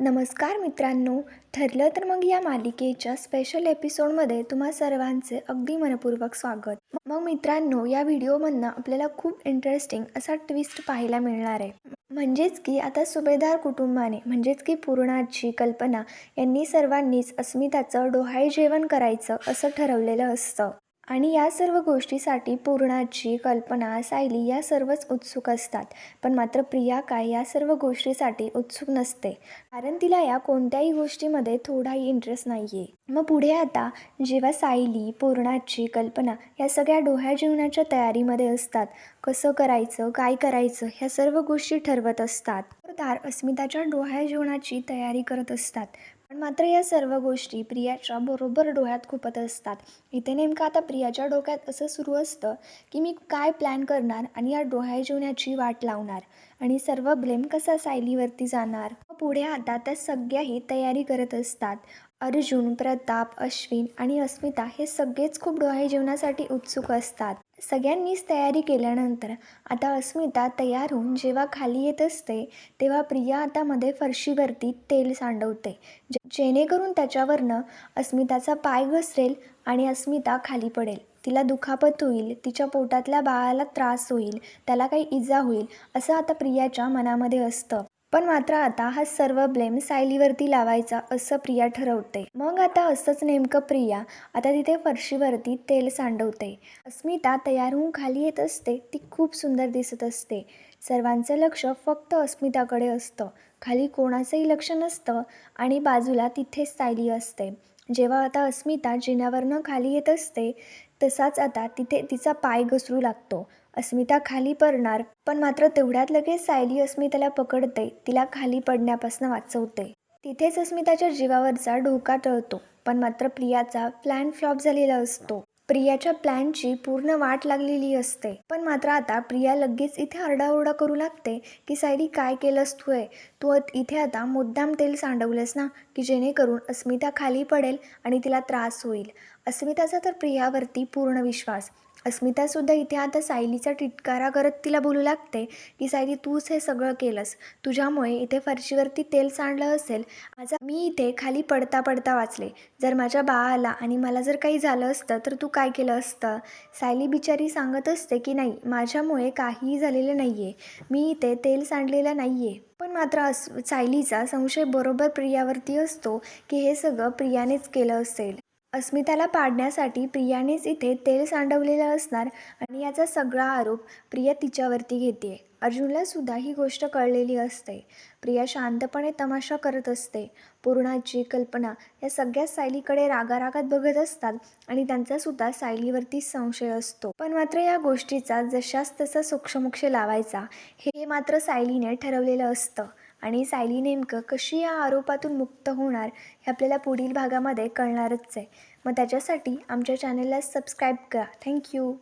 नमस्कार मित्रांनो ठरलं तर मग या मालिकेच्या स्पेशल एपिसोडमध्ये तुम्हा सर्वांचे अगदी मनपूर्वक स्वागत. मग मित्रांनो या व्हिडिओमधनं आपल्याला खूप इंटरेस्टिंग असा ट्विस्ट पाहायला मिळणार आहे. म्हणजेच की आता सुभेदार कुटुंबाने म्हणजेच की पूर्णाची कल्पना यांनी सर्वांनीच अस्मिताचं डोहाळे जेवण करायचं असं ठरवलेलं असतं. आणि या सर्व गोष्टीसाठी पूर्णाची कल्पना सायली या सर्वच उत्सुक असतात. पण मात्र प्रिया काय या सर्व गोष्टीसाठी उत्सुक नसते. कारण तिला या कोणत्याही गोष्टीमध्ये थोडाही इंटरेस्ट नाही आहे मग पुढे आता जेव्हा सायली पूर्णाची कल्पना या सगळ्या डोह्या जेवणाच्या तयारीमध्ये असतात कसं करायचं काय करायचं ह्या सर्व गोष्टी ठरवत असतात. तर अस्मिताच्या डोह्या जेवणाची तयारी करत असतात. पण मात्र या सर्व गोष्टी प्रियाच्या बरोबर डोळ्यात खुपत असतात. इथे नेमकं आता प्रियाच्या डोक्यात असं सुरू असतं की मी काय प्लॅन करणार आणि या डोळ्या जेवण्याची वाट लावणार? आणि सर्व ब्लेम कसा सायलीवरती जाणार? पुढे आता त्या सगळ्याही तयारी करत असतात. अर्जुन प्रताप अश्विन आणि अस्मिता हे सगळेच खूप डोहाळे जेवणासाठी उत्सुक असतात. सगळ्यांनीच तयारी केल्यानंतर आता अस्मिता तयार होऊन जेव्हा खाली येत असते तेव्हा प्रिया आता मध्ये फरशीवरती तेल सांडवते. जे जेणेकरून त्याच्यावरनं अस्मिताचा पाय घसरेल आणि अस्मिता खाली पडेल. तिला दुखापत होईल तिच्या पोटातल्या बाळाला त्रास होईल त्याला काही इजा होईल असं आता प्रियाच्या मनामध्ये असतं. पण मात्र आता हा सर्व ब्लेम सायलीवरती लावायचा असं प्रिया ठरवते. मग आता असंच नेमकं प्रिया आता तिथे फरशीवरती तेल सांडवते. अस्मिता तयार होऊन खाली येत असते. ती खूप सुंदर दिसत असते. सर्वांचं लक्ष फक्त अस्मिताकडे असतं. खाली कोणाचंही लक्ष नसतं आणि बाजूला तिथेच सायली असते. जेव्हा आता अस्मिता जिन्यावरनं खाली येत असते तसाच आता तिथे तिचा पाय घसरू लागतो. अस्मिता खाली पडणार पण मात्र तेवढ्यात लगेच सायली अस्मिताला पकडते. तिला खाली पडण्यापासून वाचवते. तिथेच अस्मिताच्या जीवावरचा ढोका टळतो पण मात्र प्रियाचा प्लॅन फ्लॉप झालेला असतो. प्रियाच्या प्लॅनची पूर्ण वाट लागलेली असते पण मात्र आता प्रिया लगेच इथे आरडाओरडा करू लागते की सायली काय केलंस तू आहे तू इथे आता मुद्दाम तेल सांडवलंस ना की जेणेकरून अस्मिता खाली पडेल आणि तिला त्रास होईल? अस्मिताचा तर प्रियावरती पूर्ण विश्वास. अस्मितासुद्धा इथे आता सायलीचा टिटकारा करत तिला बोलू लागते की सायली तूच हे सगळं केलंस. तुझ्यामुळे इथे फरशीवरती तेल सांडलं असेल. आज मी इथे खाली पडता पडता वाचले. जर माझ्या बाळाला आणि मला जर काही झालं असतं तर तू काय केलं असतं? सायली बिचारी सांगत असते की नाही माझ्यामुळे काहीही झालेलं नाही आहे मी इथे तेल सांडलेलं नाही आहे पण मात्र अस सायलीचा संशय बरोबर प्रियावरती असतो की हे सगळं प्रियानेच केलं असेल. अस्मिताला पाडण्यासाठी प्रियानेच इथे तेल सांडवलेलं असणार आणि याचा सगळा आरोप प्रिया तिच्यावरती घेते अर्जुनला सुद्धा ही गोष्ट कळलेली असते. प्रिया शांतपणे तमाशा करत असते. पूर्णाची कल्पना या सगळ्या सायलीकडे रागारागात बघत असतात आणि त्यांचासुद्धा सायलीवरती संशय असतो. पण मात्र या गोष्टीचा जशास तसा सूक्ष्मोक्ष लावायचा हे मात्र सायलीने ठरवलेलं असतं. आणि सायली नेमकं कशी या आरोपातून मुक्त होणार हे आपल्याला पुढील भागामध्ये कळणारच आहे. मग त्याच्यासाठी आमच्या चॅनलला सबस्क्राईब करा. थँक्यू